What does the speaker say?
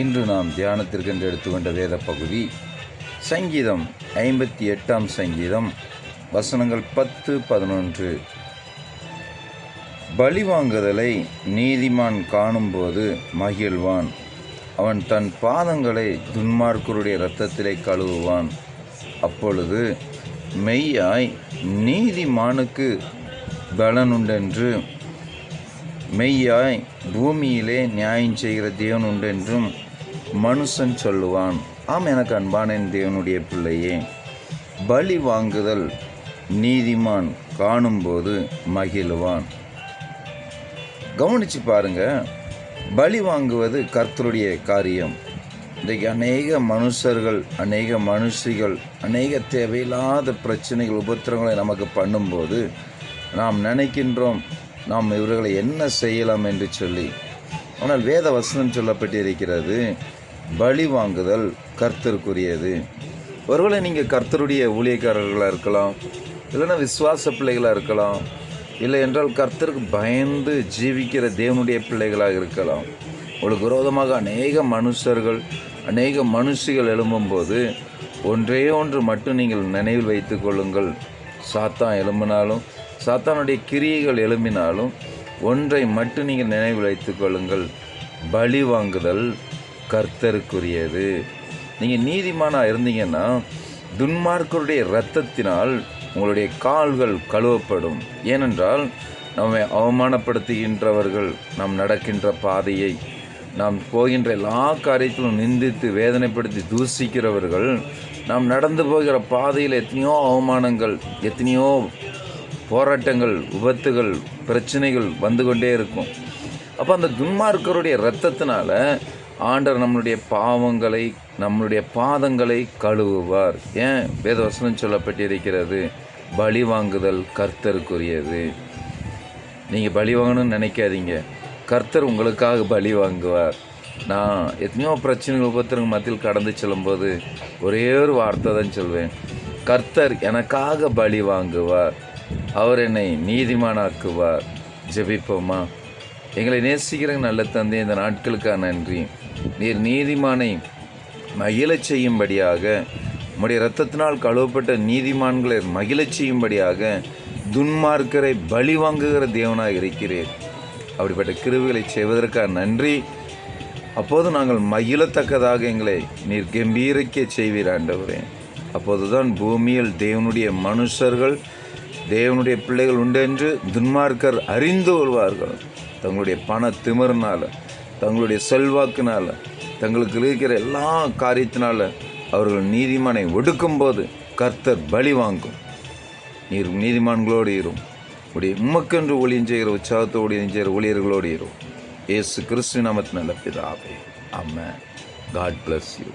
இன்று நாம் தியானத்திற்கென்று எடுத்துக்கொண்ட வேத பகுதி சங்கீதம் ஐம்பத்தி எட்டாம் சங்கீதம் வசனங்கள் பத்து பதினொன்று. பலிவாங்குதலை நீதிமான் காணும்போது மகிழ்வான். அவன் தன் பாதங்களை துன்மார்க்கருடைய இரத்தத்திலே கழுவுவான். அப்பொழுது மெய்யாய் நீதிமானுக்கு பலனுண்டென்று மெய்யாய் பூமியிலே நியாயம் செய்கிற தேவன் உண்டென்றும் மனுஷன் சொல்லுவான் ஆம் எனக்கு அன்பான என் தேவனுடைய பிள்ளையே. பலி வாங்குதல் நீதிமான் காணும்போது மகிழ்வான். கவனிச்சு பாருங்க பலி வாங்குவது கர்த்தருடைய காரியம். இன்றைக்கு அநேக மனுஷர்கள் அநேக மனுஷிகள் அநேக தேவையில்லாத பிரச்சனைகள் உபத்திரங்களை நமக்கு பண்ணும்போது நாம் நினைக்கின்றோம் நாம் இவர்களை என்ன செய்யலாம் என்று சொல்லி. ஆனால் வேத வசனம் சொல்லப்பட்டிருக்கிறது பலி வாங்குதல் கர்த்தருக்குரியது. ஒருவேளை நீங்கள் கர்த்தருடைய ஊழியக்காரர்களாக இருக்கலாம் இல்லைன்னா விசுவாச பிள்ளைகளாக இருக்கலாம் இல்லை என்றால் கர்த்தருக்கு பயந்து ஜீவிக்கிற தேவனுடைய பிள்ளைகளாக இருக்கலாம். உங்களுக்கு விரோதமாக அநேக மனுஷர்கள் அநேக மனுஷிகள் எழும்பும்போது ஒன்றே ஒன்று மட்டும் நீங்கள் நினைவில் வைத்து கொள்ளுங்கள். சாத்தான் எழும்பினாலும் சாத்தானுடைய கிரியைகள் எழும்பினாலும் ஒன்றை மட்டும் நீங்கள் நினைவில் வைத்து கொள்ளுங்கள். பலி வாங்குதல் கர்த்தருக்குரியது. நீங்கள் நீதிமானாக இருந்தீங்கன்னா துன்மார்க்கருடைய இரத்தத்தினால் உங்களுடைய கால்கள் கழுவப்படும். ஏனென்றால் நம்மை அவமானப்படுத்துகின்றவர்கள் நாம் நடக்கின்ற பாதையை நாம் போகின்ற எல்லா காரியத்திலும் நிந்தித்து வேதனைப்படுத்தி தூசிக்கிறவர்கள் நாம் நடந்து போகிற பாதையில் எத்தனையோ அவமானங்கள் எத்தனையோ போராட்டங்கள் விபத்துகள் பிரச்சனைகள் வந்து கொண்டே இருக்கும். அப்போ அந்த துன்மார்க்கருடைய இரத்தத்தினால ஆண்டவர் நம்மளுடைய பாவங்களை நம்மளுடைய பாதங்களை கழுவுவார். ஏன்? வேதவசனம் சொல்லப்பட்டிருக்கிறது பலி வாங்குதல் கர்த்தருக்குரியது. நீங்கள் பலி வாங்கணும்னு நினைக்காதீங்க. கர்த்தர் உங்களுக்காக பலி வாங்குவார். நான் எத்தனையோ பிரச்சனைகள் உபத்திரங்கள் மத்தியில் கடந்து செல்லும்போது ஒரே ஒரு வார்த்தை தான் சொல்வேன். கர்த்தர் எனக்காக பலி வாங்குவார். அவர் என்னை நீதிமானாக்குவார். ஜெபிப்போமா? எங்களை நேசிக்கிற நல்ல தந்தை இந்த நாட்களுக்காக நன்றி. நீர் நீதிமானை மகிழச் செய்யும்படியாக உம்முடைய இரத்தத்தினால் கழுவப்பட்ட நீதிமான்களை மகிழச் செய்யும்படியாக துன்மார்க்கரை பலி வாங்குகிற தேவனாக இருக்கிறேன் அப்படிப்பட்ட கிருவிகளை செய்வதற்காக நன்றி. அப்போது நாங்கள் மகிழத்தக்கதாக எங்களை நீர் கம்பீரிக்க செய்வீர் ஆண்டவரே. அப்போதுதான் பூமியில் தேவனுடைய மனுஷர்கள் தேவனுடைய பிள்ளைகள் உண்டு என்று துன்மார்க்கர் அறிந்து கொள்வார்கள். தங்களுடைய பண திமிர்னால தங்களுடைய செல்வாக்கினால் தங்களுக்கு இருக்கிற எல்லா காரியத்தினால் அவர்கள் நீதிமானை ஒடுக்கும்போது கர்த்தர் பலி வாங்கும். நீர் நீதிமான்களோடு இரும். உடைய உமக்கென்று ஒளியும் செய்கிற உற்சாகத்தோடு செய்கிற ஊழியர்களோடு இரும். ஏசு கிறிஸ்து நாமத்தின் நல்ல பிதாவே. அம்ம காட் பிளஸ் யூ